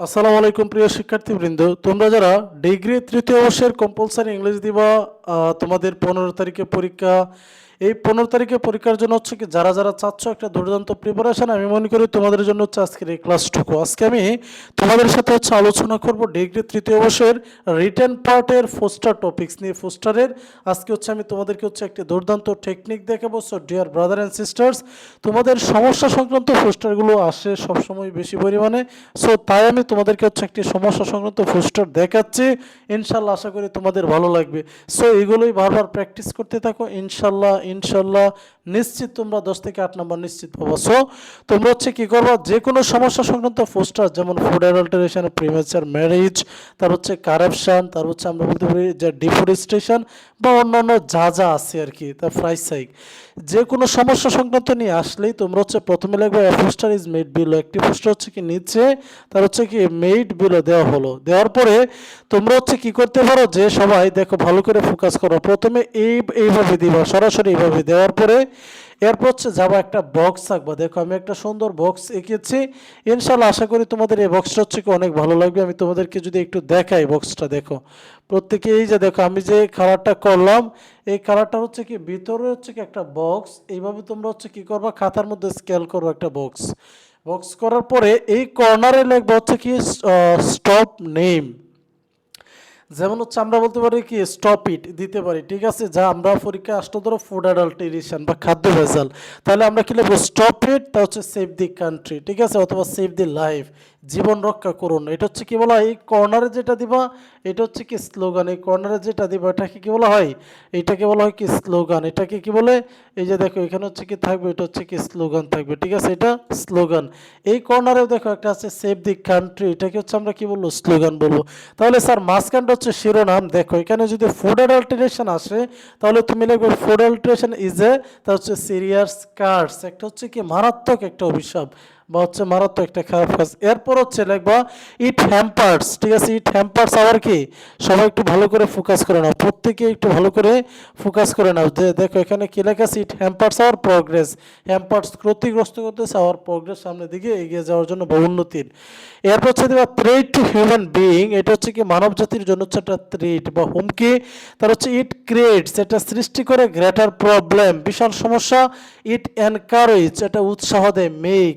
আসসালামু আলাইকুম প্রিয় শিক্ষার্থীবৃন্দ। তোমরা যারা ডিগ্রি তৃতীয় বর্ষের কম্পালসারি ইংলিশ দিবা তোমাদের পনেরো তারিখে পরীক্ষা। এই পনেরো তারিখে পরীক্ষার জন্য হচ্ছে কি, যারা যারা চাচ্ছ একটা দুর্দান্ত প্রিপারেশন আমি মনে করি তোমাদের জন্য হচ্ছে আজকের এই ক্লাসটুকু আজকে আমি তোমাদের সাথে হচ্ছে আলোচনা করব ডিগ্রি তৃতীয় বর্ষের রিটেন পার্টের ফোস্টার টপিক্স নিয়ে। ফোস্টারের আজকে হচ্ছে আমি তোমাদেরকে হচ্ছে একটি দুর্দান্ত টেকনিক দেখাবো। So dear brother and sisters তোমাদের সমস্যা সংক্রান্ত ফোস্টারগুলো আসে সবসময় বেশি পরিমাণে। সো তাই আমি তোমাদেরকে হচ্ছে একটি সমস্যা সংক্রান্ত পোস্টার দেখাচ্ছি। ইনশাল্লাহ আশা করি তোমাদের ভালো লাগবে। সো এগুলোই বারবার প্র্যাকটিস করতে থাকো। ইনশাল্লাহ ইনশাল্লাহ। নিশ্চিত তোমরা দশ থেকে আট নম্বর নিশ্চিত পাবো সো তোমরা হচ্ছে কী করবা? যে কোনো সমস্যা সংক্রান্ত পোস্টার যেমন ফুড অ্যাডাল্টারেশন প্রিমেচার ম্যারেজ তার হচ্ছে কারাপশন তার হচ্ছে আমরা বলতে পারি যে ডিফরেস্টেশন বা অন্যান্য যা যা আছে আর কি তার প্রাইস সাইক যে কোনো সমস্যা সংক্রান্ত নিয়ে আসলেই তোমরা হচ্ছে প্রথমে লাগবে পোস্টার ইজ মেড বিলো একটি পোস্টার হচ্ছে কি নিচে, তার হচ্ছে কি মেড বিলো দেওয়া হলো। দেওয়ার পরে তোমরা হচ্ছে কি করতে পারো যে সবাই দেখো ভালো করে ফোকাস করো। প্রথমে এই, এইভাবে দিবা, সরাসরি এইভাবে। দেওয়ার পরে এরপর হচ্ছে যাব একটা বক্স আঁকবা। দেখো, আমি একটা সুন্দর বক্স এঁকেছি। ইনশাল্লাহ আশা করি তোমাদের এই বক্সটা হচ্ছে কি অনেক ভালো লাগবে। আমি তোমাদেরকে যদি একটু দেখাই বক্সটা দেখো। প্রত্যেকে এই যে, দেখো, আমি যে কালারটা করলাম, এই কালারটা হচ্ছে কি, ভিতরে হচ্ছে কি একটা বক্স এইভাবে তোমরা হচ্ছে কি করবা? খাতার মধ্যে স্কেল করো একটা বক্স বক্স করার পরে এই কর্নারে লিখবা হচ্ছে কি স্টপ নেম যেমন হচ্ছে আমরা বলতে পারি কি স্টপ ইট দিতে পারি, ঠিক আছে? যা আমরা পরীক্ষা আসতে ধরো ফুড অ্যাডাল্টেরিশন বা খাদ্য ভেজাল। তাহলে আমরা কি লিখব স্টপ ইট তা হচ্ছে সেভ দি কান্ট্রি ঠিক আছে? অথবা সেভ দি লাইফ জীবন রক্ষা করুন। এটা হচ্ছে কি বলা হয়? এই কর্নারে যেটা দিবা, এটা হচ্ছে কি স্লোগান এই কর্নারে যেটা দিবা, এটাকে কি বলা হয়? এটাকে বলা হয় কি স্লোগান এটাকে কি বলে? এই যে দেখো, এখানে হচ্ছে কি থাকবে, এটা হচ্ছে কি স্লোগান থাকবে, ঠিক আছে? এটা স্লোগান এই কর্নারেও দেখো, একটা আছে সেভ দি কান্ট্রি এটাকে হচ্ছে আমরা কি বলব? স্লোগান বলব। তাহলে স্যার, মাঝখানটা হচ্ছে শিরোনাম। দেখো, এখানে যদি ফুড অ্যাডাল্টারেশন আসে, তাহলে তুমি লিখবে ফুড অ্যাডাল্টারেশন ইজ এ তা হচ্ছে সিরিয়াস কার্ডস একটা হচ্ছে কি মারাত্মক একটা অভিশাপ। বা হচ্ছে মারাত্মক একটা খারাপ কাজ। এরপর হচ্ছে লিখবা ইট হ্যাম্পার্স ঠিক আছে? ইট হ্যাম্পার্স আবার কি? সবাই একটু ভালো করে ফোকাস করে নাও। প্রত্যেকে একটু ভালো করে ফোকাস করে নাও। যে দেখো, এখানে কি লেখা আছে? It hampers our progress hampers ক্ষতিগ্রস্ত করতেছে আওয়ার প্রগ্রেস সামনের দিকে এগিয়ে যাওয়ার জন্য বা উন্নতির। এরপর হচ্ছে দেবা থ্রেট টু হিউম্যান বিইং এটা হচ্ছে কি? মানব জাতির জন্য হচ্ছে একটা থ্রেট বা হুমকি। তার হচ্ছে ইট ক্রিয়েটস এটা সৃষ্টি করে গ্রেটার প্রবলেম বিশাল সমস্যা। ইট এনকারেজ এটা উৎসাহ দেয় মেক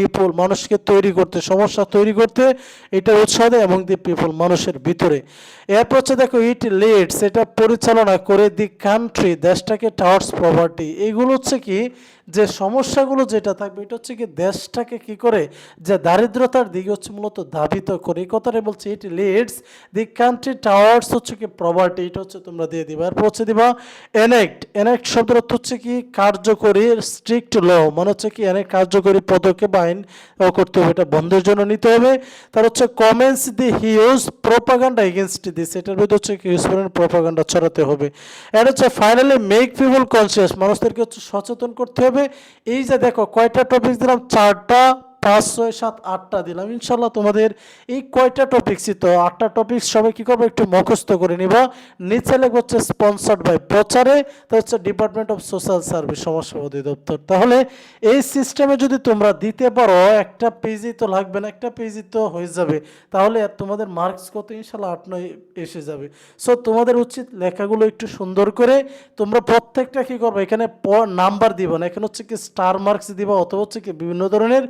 পিপল মানুষকে তৈরি করতে, সমস্যা তৈরি করতে এটা উৎসাহ দেয় এবং দি পিপল মানুষের ভিতরে। এরপর হচ্ছে দেখো ইট লিডস এটা পরিচালনা করে দি কান্ট্রি দেশটাকে টাওয়ার্স প্রপার্টি এইগুলো হচ্ছে কি, যে সমস্যাগুলো যেটা থাকবে, এটা হচ্ছে কি দেশটাকে কি করে, যে দারিদ্রতার দিকে হচ্ছে মূলত ধাবিত করে। এই কথাটাই বলছে it leads the country towers হচ্ছে কি প্রপার্টি এটা হচ্ছে তোমরা দিয়ে দিবা। এরপর হচ্ছে দিবা এনেক্ট এনেক্ট শব্দের অর্থ হচ্ছে কি, কার্যকরী স্ট্রিক্ট ল মানে হচ্ছে কি, এনে কার্যকরী পদক্ষেপ আইন ও করতে হবে, এটা বন্ধের জন্য নিতে হবে। তার হচ্ছে comments the huge propaganda against this এটার বিরুদ্ধে হচ্ছে হিউজ প্রোপাগান্ডা ছড়াতে হবে। এটা হচ্ছে ফাইনালি মেক পিপল কনসিয়াস মানুষদেরকে হচ্ছে সচেতন করতে হবে। এই যে দেখো, কয়টা টপিক দিলাম, চারটা পাঁচ, ছয়, সাত, আটটা দিলাম। ইনশাল্লাহ তোমাদের এই কয়টা টপিক্সই তো, আটটা টপিক্স সবাই কী করব? একটু মুখস্থ করে নিবা। নিচে লেখা হচ্ছে স্পন্সার্ড বাই প্রচারে, তা হচ্ছে ডিপার্টমেন্ট অফ সোশ্যাল সার্ভিস সমাজসেবা অধিদপ্তর তাহলে এই সিস্টেমে যদি তোমরা দিতে পারো, একটা পেজই তো লাগবে না, একটা পেজই তো হয়ে যাবে। তাহলে তোমাদের মার্কস কত? ইনশাল্লাহ আট, নয় এসে যাবে। সো তোমাদের উচিত লেখাগুলো একটু সুন্দর করে, তোমরা প্রত্যেকটা কী করবে? এখানে নাম্বার দিবা না, এখানে হচ্ছে কি স্টার মার্কস দিবা, অথবা হচ্ছে কি বিভিন্ন ধরনের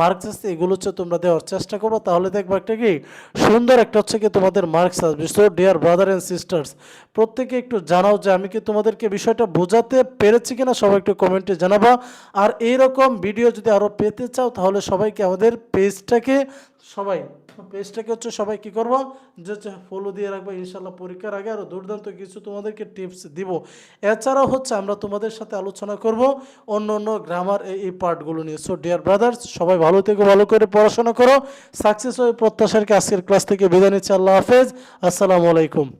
মার্কস আসছে এগুলো হচ্ছে তোমরা দেওয়ার চেষ্টা করো তাহলে দেখব একটা কি, সুন্দর একটা হচ্ছে কি তোমাদের মার্কস আসবে। So dear brother and sisters প্রত্যেকে একটু জানাও যে আমি কি তোমাদেরকে বিষয়টা বোঝাতে পেরেছি কিনা, সবাই একটু কমেন্টে জানাবা। আর এইরকম ভিডিও যদি আরও পেতে চাও, তাহলে সবাইকে আমাদের পেজটাকে সবাই পেজটাকে হচ্ছে সবাই কি করব? যে হচ্ছে ফলো দিয়ে রাখব ইনশাল্লাহ পরীক্ষার আগে আরও দুর্দান্ত কিছু তোমাদেরকে টিপস দিব। এছাড়াও হচ্ছে আমরা তোমাদের সাথে আলোচনা করব অন্য অন্য গ্রামার এই পার্টগুলো নিয়ে। সো ডিয়ার ব্রাদার্স সবাই ভালো থেকে, ভালো করে পড়াশোনা করো। সাকসেস হয়ে প্রত্যাশারকে আজকের ক্লাস থেকে বিদায় নিচ্ছে। আল্লাহ হাফেজ। আসসালামু আলাইকুম।